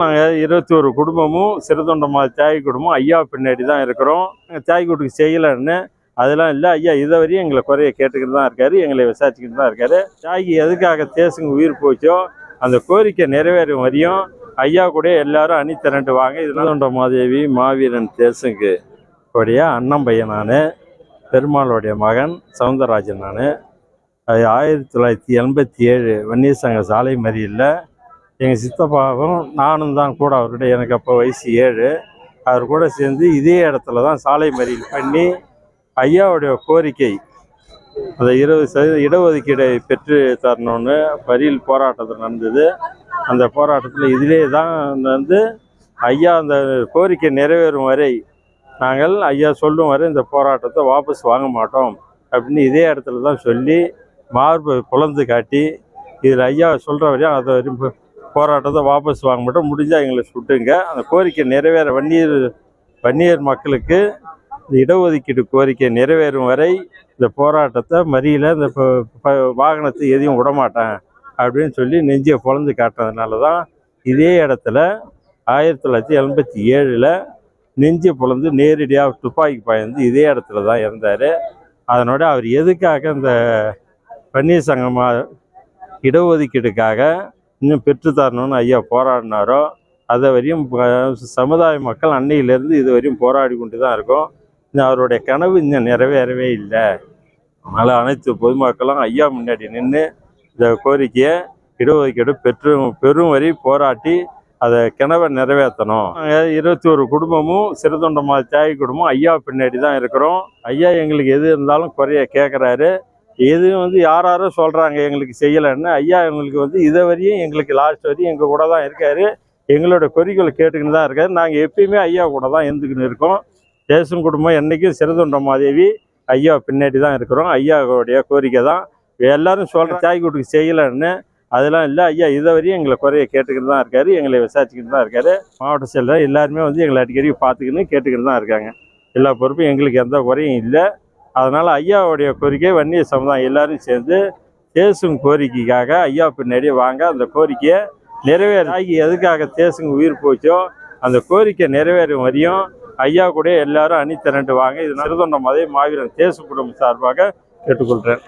நாங்கள் இருபத்தி ஒரு குடும்பமும் சிறுதொண்டமா தியாகி குடும்பம் ஐயா பின்னாடி தான் இருக்கிறோம். நாங்கள் தியாகி கூட்டுக்கு செய்யலைன்னு அதெல்லாம் இல்லை. ஐயா இதை வரையும் எங்களை குறைய கேட்டுக்கிட்டு தான் இருக்காரு எங்களை விசாரிச்சுக்கிட்டு தான் இருக்காரு. தியாகி எதுக்காக தேசுங்க உயிர் போச்சோ அந்த கோரிக்கை நிறைவேறும் வரையும் ஐயா கூட எல்லாரும் அணி திரண்டு வாங்க. இதுதான் மாதேவி மாவீரன் தேசுங்கு உடைய அண்ணன் பையன் நான் பெருமாளுடைய மகன் சவுந்தரராஜன் நான். அது ஆயிரத்தி தொள்ளாயிரத்தி எண்பத்தி ஏழு வன்னியர் சங்க சாலை மறியலில் எங்கள் சித்தப்பாவும் நானும் தான் கூட அவர்கிட்ட எனக்கு அப்போ வயசு ஏழு. அவர் கூட சேர்ந்து இதே இடத்துல தான் சாலை மறியல் பண்ணி ஐயாவுடைய கோரிக்கை அந்த இருபது சதவீத இடஒதுக்கீடை பெற்று தரணும்னு மறியல் போராட்டத்தில் நடந்தது. அந்த போராட்டத்தில் இதிலே தான் வந்து ஐயா அந்த கோரிக்கை நிறைவேறும் வரை நாங்கள் ஐயா சொல்லும் வரை இந்த போராட்டத்தை வாபஸ் வாங்க மாட்டோம் அப்படின்னு இதே இடத்துல தான் சொல்லி மார்பு குழந்து காட்டி இதில் ஐயா சொல்கிற வரையும் அதை வரையும் போராட்டத்தை வாபஸ் வாங்க மாட்டோம் முடிஞ்சால் எங்களை சுட்டுங்க அந்த கோரிக்கை நிறைவேற வன்னியர் வன்னியர் மக்களுக்கு இந்த இடஒதுக்கீடு கோரிக்கை நிறைவேறும் வரை இந்த போராட்டத்தை மறியில் இந்த ப- வாகனத்தை எதையும் விடமாட்டேன் அப்படின்னு சொல்லி நெஞ்சியை பொழந்து காட்டுறதுனால தான் இதே இடத்துல ஆயிரத்தி தொள்ளாயிரத்தி எண்பத்தி ஏழில் நெஞ்சை பொழந்து நேரடியாக துப்பாக்கி பாய்ந்து இதே இடத்துல தான் இறந்தார் அதனோட அவர் எதுக்காக இந்த பன்னீர் சங்கமாக இடஒதுக்கீடுக்காக இன்னும் பெற்று தரணும்னு ஐயா போராடினாரோ அதை வரையும் சமுதாய மக்கள் அன்னையிலேருந்து இது வரையும் போராடி கொண்டு தான் இருக்கோம். இன்னும் அவருடைய கனவு இன்னும் நிறைவேறவே இல்லை. அதனால் அனைத்து பொதுமக்களும் ஐயா முன்னாடி நின்று இந்த கோரிக்கையை இடஒதுக்கீடு பெற்று பெரும் வரி போராட்டி அதை கிணவை நிறைவேற்றணும். நாங்கள் இருபத்தி ஒரு குடும்பமும் சிறுதொண்டமாக தியாகி குடும்பம் ஐயா பின்னாடி தான் இருக்கிறோம். ஐயா எங்களுக்கு எது இருந்தாலும் குறைய கேட்குறாரு எது வந்து யார் யாரோ சொல்கிறாங்க எங்களுக்கு செய்யலைன்னு. ஐயா எங்களுக்கு வந்து இதை வரையும் எங்களுக்கு லாஸ்ட் வரையும் எங்கள் கூட தான் இருக்காரு. எங்களோட கோரிக்கைகளை கேட்டுக்கின்னு தான் இருக்காரு. நாங்கள் எப்பயுமே ஐயா கூட தான் இருந்துக்கின்னு இருக்கோம். தேசம் குடும்பம் என்றைக்கும் சிறுதொண்ட மாதேவி ஐயா பின்னாடி தான் இருக்கிறோம். ஐயாவுடைய கோரிக்கை தான். எல்லாரும் சொல்கிற தாய் கூட்டுக்கு செய்யலைன்னு அதெல்லாம் இல்லை. ஐயா இதை வரையும் எங்களை குறைய கேட்டுக்கிட்டு தான் இருக்காரு. எங்களை விசாரிச்சுக்கிட்டு தான் இருக்காரு. மாவட்ட செயலர் எல்லாருமே வந்து எங்களை அடிக்கடி பார்த்துக்கின்னு கேட்டுக்கிட்டு தான் இருக்காங்க. எல்லா பொறுப்பும் எங்களுக்கு எந்த குறையும் இல்லை. அதனால் ஐயாவுடைய கோரிக்கை வன்னிய சமுதாயம் எல்லாரும் சேர்ந்து தேசும் கோரிக்கைக்காக ஐயா பின்னாடி வாங்க. அந்த கோரிக்கையை நிறைவேற. ஆகி எதுக்காக தேசுங்க உயிர் போச்சோ அந்த கோரிக்கை நிறைவேறும் வரையும் ஐயா கூட எல்லாரும் அணி திரண்டு வாங்க. இது சிறுதொண்ட மதை மாவீரன் தேசு குடும்பம் சார்பாக கேட்டுக்கொள்கிறேன்.